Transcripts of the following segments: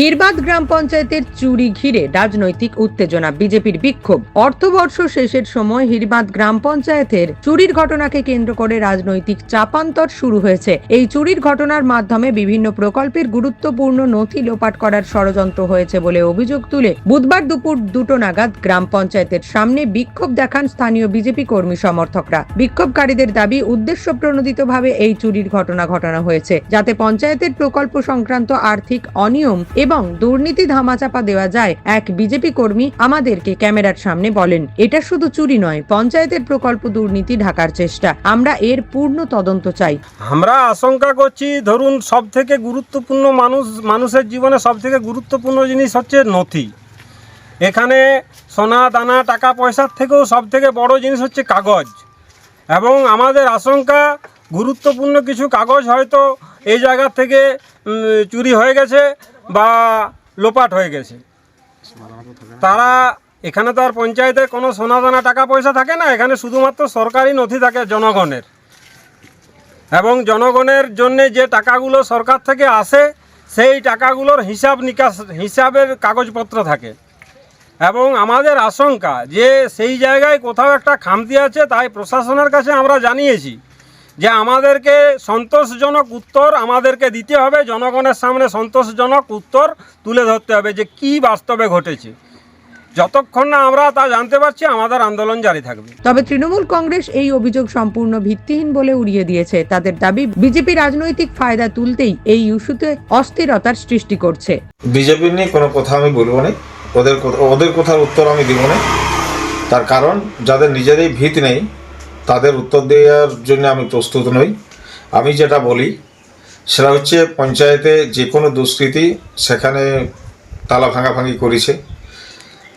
হিরবাদ গ্রাম পঞ্চায়েতের চুরি ঘিরে রাজনৈতিক উত্তেজনা, বিজেপির বিক্ষোভ। অর্থবর্ষ শেষের সময় হিরবাদ গ্রাম পঞ্চায়েতের চুরির ঘটনাকে কেন্দ্র করে রাজনৈতিক চাপান্তর শুরু হয়েছে। এই চুরির ঘটনার মাধ্যমে বিভিন্ন প্রকল্পের গুরুত্বপূর্ণ নথি লোপাট করার ষড়যন্ত্র হয়েছে বলে অভিযোগ তুলে বুধবার দুপুর দুটো নাগাদ গ্রাম পঞ্চায়েতের সামনে বিক্ষোভ দেখান স্থানীয় বিজেপি কর্মী সমর্থকরা। বিক্ষোভকারীদের দাবি উদ্দেশ্য প্রণোদিতভাবে এই চুরির ঘটনা ঘটানো হয়েছে, যাতে পঞ্চায়েতের প্রকল্প সংক্রান্ত আর্থিক অনিয়ম এবং দুর্নীতি ধামাচাপা দেওয়া যায়, এক বিজেপি কর্মী আমাদেরকে ক্যামেরার সামনে বলেন, এটা শুধু চুরি নয়, পঞ্চায়েতের প্রকল্প দুর্নীতি ঢাকার চেষ্টা, আমরা এর পূর্ণ তদন্ত চাই। আমরা আশঙ্কা করছি, ধরুন সব থেকে গুরুত্বপূর্ণ মানুষ, মানুষের জীবনে সব থেকে গুরুত্বপূর্ণ জিনিস হচ্ছে নথি। এখানে সোনা, দানা, টাকা, পয়সার থেকেও সব থেকে বড় জিনিস হচ্ছে কাগজ। এবং আমাদের আশঙ্কা, গুরুত্বপূর্ণ কিছু কাগজ হয়তো এই জায়গা থেকে চুরি হয়ে গেছে বা লোপাট হয়ে গেছে। তারা এখানে তো আর পঞ্চায়েতে কোনো সোনা দানা টাকা পয়সা থাকে না, এখানে শুধুমাত্র সরকারি নথি থাকে জনগণের। এবং জনগণের জন্য যে টাকাগুলো সরকার থেকে আসে, সেই টাকাগুলোর হিসাব নিকাশ, হিসাবের কাগজপত্র থাকে। এবং আমাদের আশঙ্কা যে সেই জায়গায় কোথাও একটা খামতি আছে, তাই প্রশাসনের কাছে আমরা জানিয়েছি। যে আমাদেরকে সন্তোষজনক উত্তর আমাদেরকে দিতে হবে জনগণের সামনে সন্তোষজনক উত্তর তুলে ধরতে হবে যে কি বাস্তবে ঘটেছে। যতক্ষণ না আমরা তা জানতে পারছি আমাদের আন্দোলন জারি থাকবে। তবে তৃণমূল কংগ্রেস এই অভিযোগ সম্পূর্ণ ভিত্তিহীন বলে উড়িয়ে দিয়েছে। তাদের দাবি বিজেপি রাজনৈতিক ফায়দা তুলতেই এই ইস্যুতে অস্থিরতার সৃষ্টি করছে। বিজেপির নিয়ে কোনো কথা আমি বলব না। ওদের কথা- ওদের কথার উত্তর আমি দিব না। তার কারণ যাদের নিজেরই ভিত নেই তাদের উত্তর দেওয়ার জন্য আমি প্রস্তুত নই। আমি যেটা বলি, সেটা হচ্ছে পঞ্চায়েতে যে কোনো দুষ্কৃতি সেখানে তালা ভাঙাভাঙি করেছে।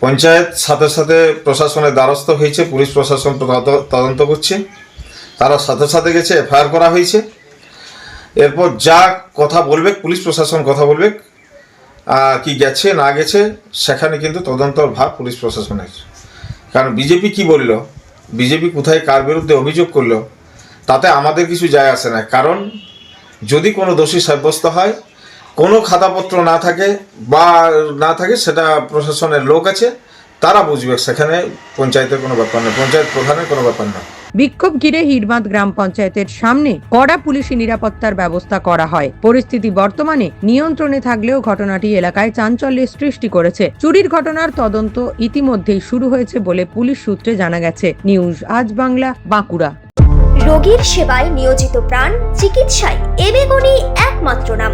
পঞ্চায়েত সাথে সাথে প্রশাসনের দ্বারস্থ হয়েছে, পুলিশ প্রশাসন তদন্ত করছে। তারা সাথে সাথে গেছে, এফআইআর করা হয়েছে। এরপর যা কথা বলবে, পুলিশ প্রশাসন কথা বলবে কি গেছে, না গেছে, সেখানে কিন্তু তদন্তর ভাগ পুলিশ প্রশাসনের। কারণ বিজেপি কি বলল বিজেপি কোথায় কার বিরুদ্ধে অভিযোগ করল, তাতে আমাদের কিছু যায় আসে না। কারণ যদি কোনো দোষী সাব্যস্ত হয়, কোনো খাতাপত্র না থাকে বা না থাকে, সেটা প্রশাসনের লোক আছে, তারা বুঝবে। সেখানে পঞ্চায়েতের কোনো ব্যাপার না পঞ্চায়েত প্রধানের কোনো ব্যাপার না বিক্ষোভ ঘিরে হিরবাদ গ্রাম পঞ্চায়েতের সামনে কড়া পুলিশি নিরাপত্তার ব্যবস্থা করা হয়। পরিস্থিতি বর্তমানে নিয়ন্ত্রণে থাকলেও ঘটনাটি এলাকায় চাঞ্চল্যের সৃষ্টি করেছে। চুরির ঘটনার তদন্ত ইতিমধ্যেই শুরু হয়েছে বলে পুলিশ সূত্রে জানা গেছে। নিউজ আজ বাংলা, বাঁকুড়া। রোগীর সেবায় নিয়োজিত প্রাণ, চিকিৎসায় এবেগুনি একমাত্র নাম।